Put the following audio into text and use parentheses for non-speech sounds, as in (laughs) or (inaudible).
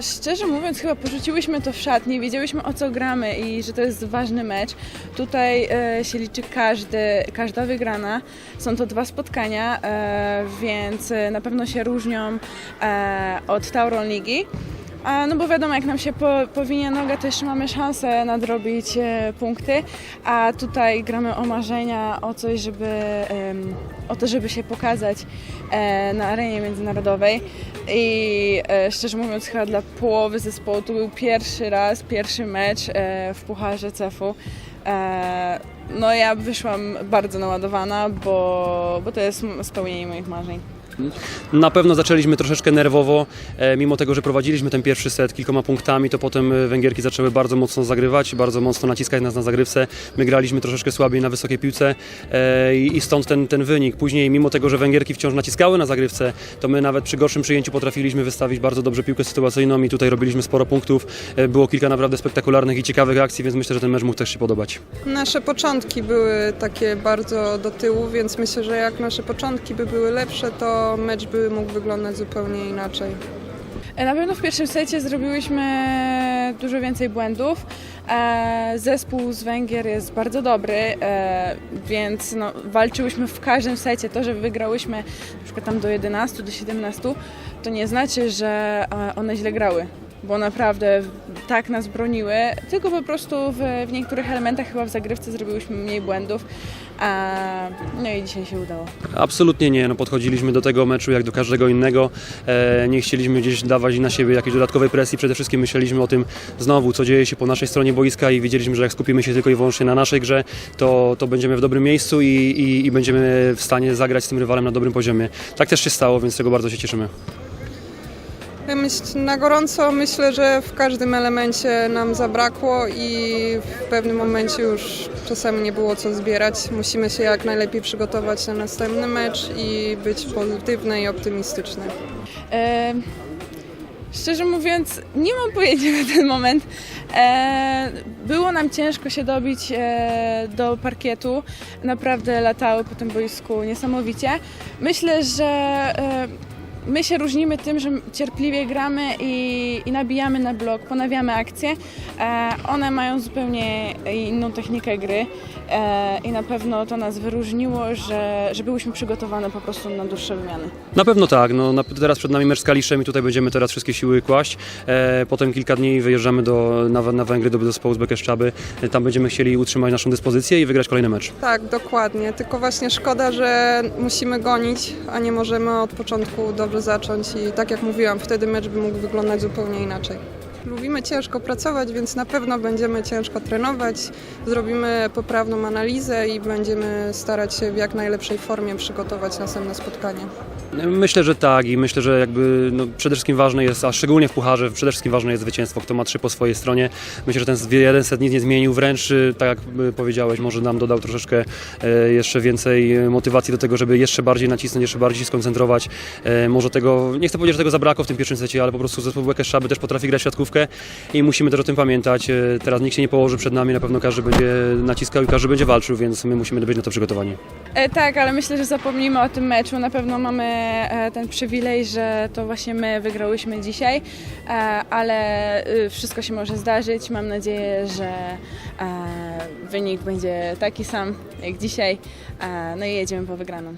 szczerze mówiąc, chyba porzuciłyśmy to w szatni, wiedziałyśmy o co gramy i że to jest ważny mecz. Tutaj e, się liczy każdy, każda wygrana. Są to dwa spotkania, e, więc e, na pewno się różnią e, od Tauron Ligi. A, no bo wiadomo, jak nam się po, powinie noga, to jeszcze mamy szansę nadrobić e, punkty, a tutaj gramy o marzenia, o coś, żeby, o to, żeby się pokazać e, na arenie międzynarodowej i e, szczerze mówiąc chyba dla połowy zespołu to był pierwszy raz, pierwszy mecz e, w Pucharze CEF-u. E, no ja wyszłam bardzo naładowana, bo, bo to jest spełnienie moich marzeń. Na pewno zaczęliśmy troszeczkę nerwowo, e, mimo tego, że prowadziliśmy ten pierwszy set kilkoma punktami, to potem e, Węgierki zaczęły bardzo mocno zagrywać, bardzo mocno naciskać nas na zagrywce. My graliśmy troszeczkę słabiej na wysokiej piłce e, i stąd ten, ten wynik. Później, mimo tego, że Węgierki wciąż naciskały na zagrywce, to my nawet przy gorszym przyjęciu potrafiliśmy wystawić bardzo dobrze piłkę sytuacyjną i tutaj robiliśmy sporo punktów. Było kilka naprawdę spektakularnych i ciekawych akcji, więc myślę, że ten mecz mógł też się podobać. Nasze początki były takie bardzo do tyłu, więc myślę, że jak nasze początki by były lepsze, to mecz by mógł wyglądać zupełnie inaczej. E, Na pewno w pierwszym secie zrobiłyśmy dużo więcej błędów. E, Zespół z Węgier jest bardzo dobry, e, więc no, walczyłyśmy w każdym secie. To, że wygrałyśmy przykład tam do 11, do 17, to nie znaczy, że one źle grały. Bo naprawdę tak nas broniły, tylko po prostu w, w niektórych elementach chyba w zagrywce zrobiłyśmy mniej błędów. A, no i dzisiaj się udało. Absolutnie nie. No, podchodziliśmy do tego meczu jak do każdego innego. E, nie chcieliśmy gdzieś dawać na siebie jakiejś dodatkowej presji. Przede wszystkim myśleliśmy o tym znowu, co dzieje się po naszej stronie boiska i wiedzieliśmy, że jak skupimy się tylko i wyłącznie na naszej grze, to, to będziemy w dobrym miejscu i, i, i będziemy w stanie zagrać z tym rywalem na dobrym poziomie. Tak też się stało, więc tego bardzo się cieszymy. Na gorąco myślę, że w każdym elemencie nam zabrakło i w pewnym momencie już czasami nie było co zbierać. Musimy się jak najlepiej przygotować na następny mecz i być pozytywne i optymistyczne. E, szczerze mówiąc, nie mam pojęcia (laughs) na ten moment. E, było nam ciężko się dobić e, do parkietu. Naprawdę latały po tym boisku niesamowicie. Myślę, że e, my się różnimy tym, że cierpliwie gramy i, i nabijamy na blok, ponawiamy akcje. E, one mają zupełnie inną technikę gry e, i na pewno to nas wyróżniło, że, że byłyśmy przygotowane po prostu na dłuższe wymiany. Na pewno tak. No, na, teraz przed nami mecz z Kaliszem i tutaj będziemy teraz wszystkie siły kłaść. E, potem kilka dni wyjeżdżamy do, na, na Węgry do zespołu z Bekeszczaby. E, tam będziemy chcieli utrzymać naszą dyspozycję i wygrać kolejny mecz. Tak, dokładnie. Tylko właśnie szkoda, że musimy gonić, a nie możemy od początku dobrze zacząć i tak jak mówiłam, wtedy mecz by mógł wyglądać zupełnie inaczej. Lubimy ciężko pracować, więc na pewno będziemy ciężko trenować, zrobimy poprawną analizę i będziemy starać się w jak najlepszej formie przygotować następne spotkanie. Myślę, że tak i myślę, że jakby no, przede wszystkim ważne jest, a szczególnie w pucharze, przede wszystkim ważne jest zwycięstwo, kto ma trzy po swojej stronie. Myślę, że ten jeden set nic nie zmienił, wręcz y, tak jak y, powiedziałeś, może nam dodał troszeczkę e, jeszcze więcej motywacji do tego, żeby jeszcze bardziej nacisnąć, jeszcze bardziej się skoncentrować. Może tego, nie chcę powiedzieć, że tego zabrakło w tym pierwszym secie, ale po prostu zespół Łekeszaby też potrafi grać w i musimy też o tym pamiętać. E, Teraz nikt się nie położy przed nami, na pewno każdy będzie naciskał i każdy będzie walczył, więc my musimy być na to przygotowani. E, tak, ale myślę, że zapomnimy o tym meczu. Na pewno mamy e, ten przywilej, że to właśnie my wygrałyśmy dzisiaj, e, ale e, wszystko się może zdarzyć. Mam nadzieję, że e, wynik będzie taki sam jak dzisiaj. E, no i jedziemy po wygraną.